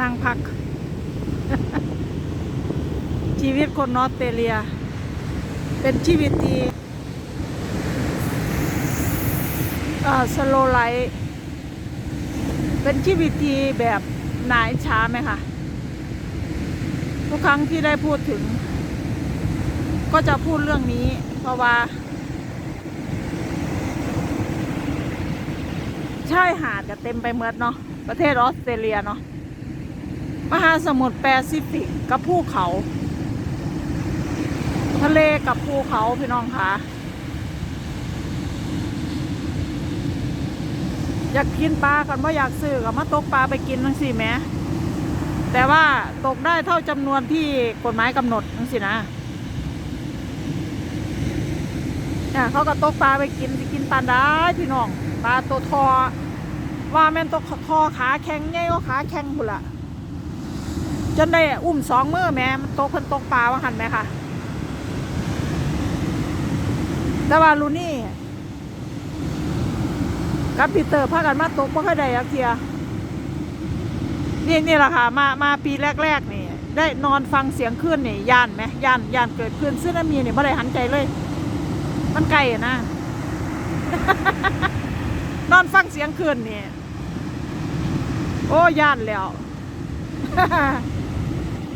นั่งพัก ชีวิตคนออสเตรเลีย เป็นชีวิตที่สโลไลท์เป็นชีวิตที่แบบหนายช้าไหมคะทุกครั้งที่ได้พูดถึง ก็จะพูดเรื่องนี้ เพราะว่าชายหาดจะเต็มไปหมดเนาะประเทศออสเตรเลียเนาะ มหาสมุทรแปซิฟิกกับภูเขา ทะเลกับภูเขาพี่น้องคะอยากกินปลากันว่าอยากซื้อกับมาตกปลาไปกินทั้งสี่แม้แต่ว่าตกได้เท่าจำนวนที่กฎหมายกำหนดทั้งสินะเนี่ยเขาก็ตกปลาไปกินกินปลาได้พี่น้องปลาตัวทอว่าแม่นตัวทอขาแข็งไงก็ขาแข็งพุ่นละ จนได้อุ้มสองมือแม่มันตกเพิ่นตกปลาว่าหันไหมคะแต่ว่าลูนี่กับปีเตอร์พากันมาตกบ่ค่อยได้ยักเทียนี่นี่แหละค่ะ มามาปีแรกๆนี่ ได้นอนฟังเสียงคลื่นนี่ย่านไหมย่านย่านเกิดคลื่นซึนามินี่ไม่ได้หันใจเลย มันไกลอะนะ นอนฟังเสียงคลื่นนี่ โอ้ย่านแล้ว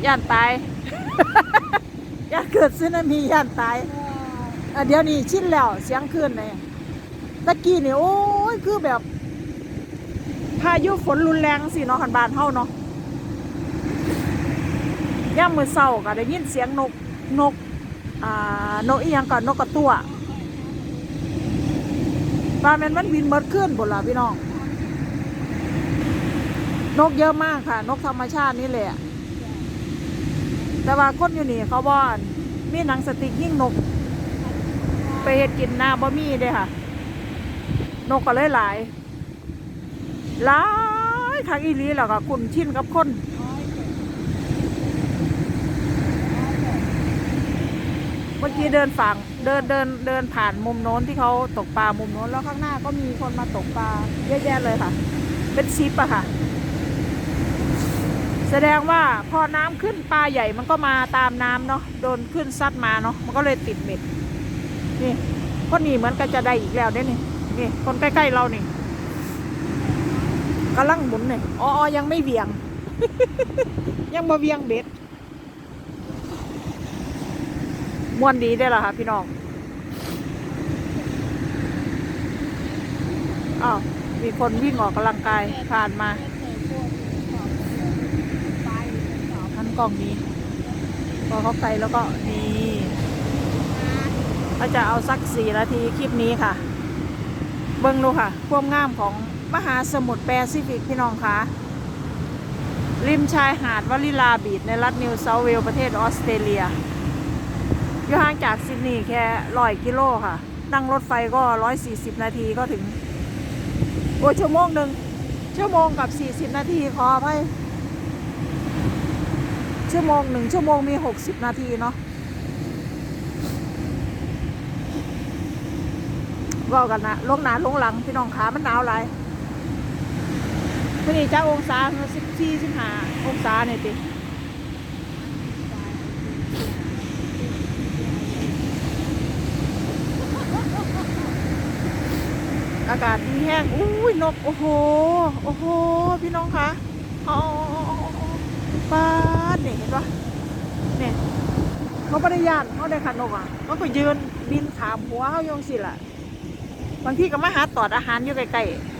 ย่านตาย ย่านเกิดซึนามิย่านตายอะเดี๋ยวนี้ชินแล้วเสียงคลื่นนี่ตะกี้นี่โอ้ยคือแบบ พายุฝนรุนแรงสิเนาะขันบานเฮาเนาะย่ามมือเศร้าก็ได้ยินเสียงนกนกอ่านกอีหยังก่อนนกกระตั้วปลาแมนมันบินเมิดขึ้นบนล่ะพี่น้อง นกเยอะมากค่ะ นกธรรมชาตินี่แหละ แต่ว่าคนอยู่นี่เขาบอกว่ามีหนังสติกยิ่งนก ไปเห็ดกินหน้าบ่มีเด้ค่ะ นกก็เลยหลายหลายทางอีลีแล้วก็คุณชินกับคนเมื่อกี้เดินฝั่งเดินเดินเดินผ่านมุมโน้นที่เขาตกปลามุมโน้นแล้วข้างหน้าก็มีคนมาตกปลาเยอะแยะเลยค่ะ เป็นซิปอะค่ะ แสดงว่าพอน้ำขึ้นปลาใหญ่มันก็มาตามน้ำเนาะโดนขึ้นซัดมาเนาะมันก็เลยติดเบ็ดนี่คนนี้เหมือนกันจะได้อีกแล้วเด้นี่นี่คนใกล้ๆเรานี่กำลังหมุนเนี่ยอ๋อยังไม่เวียง ยังบ่เวียงเบ็ดมวนดีได้อล่ะค่ะพี่น้องอ้าวมีคนวิ่งออกกำลังกายผ่านมาทัน กล้องนี้ พอเขาไปแล้วก็นี่ก็จะเอาสักสี่นาทีคลิปนี้ค่ะ เบิ้งดูค่ะ ความงามของมหาสมุทรแปซิฟิกพี่น้องคะริมชายหาดวลิลาบีดในรัฐนิวเซาท์เวลประเทศออสเตรเลีย อยู่ห่างจากซิดนีย์แค่ร้อยกิโลค่ะ นั่งรถไฟก็ร้อยสี่สิบนาทีก็ถึง โอ้ชั่วโมงหนึ่งชั่วโมงกับสี่สิบนาทีขออภัย ชั่วโมงหนึ่งชั่วโมงมีหกสิบนาทีเนาะว่ากันนะลงหนาลงหลังพี่น้องขามันหนาวหลายที่นี่จ้าองศาสิบสี่สิบห้าองศาเนี่ยติอากาศดีแห้งอุ้ยนก โอ้โห โอ้โห พี่น้องคะ ป้าเนี่ยเห็นปะเนี่ยเขาไม่ได้ย่านเขาได้ขันนกอะเขาก็ยืนบินขามหัวเขาโยงสิล่ะบางที่ก็มาหาตอดอาหารอยู่ใกล้ๆ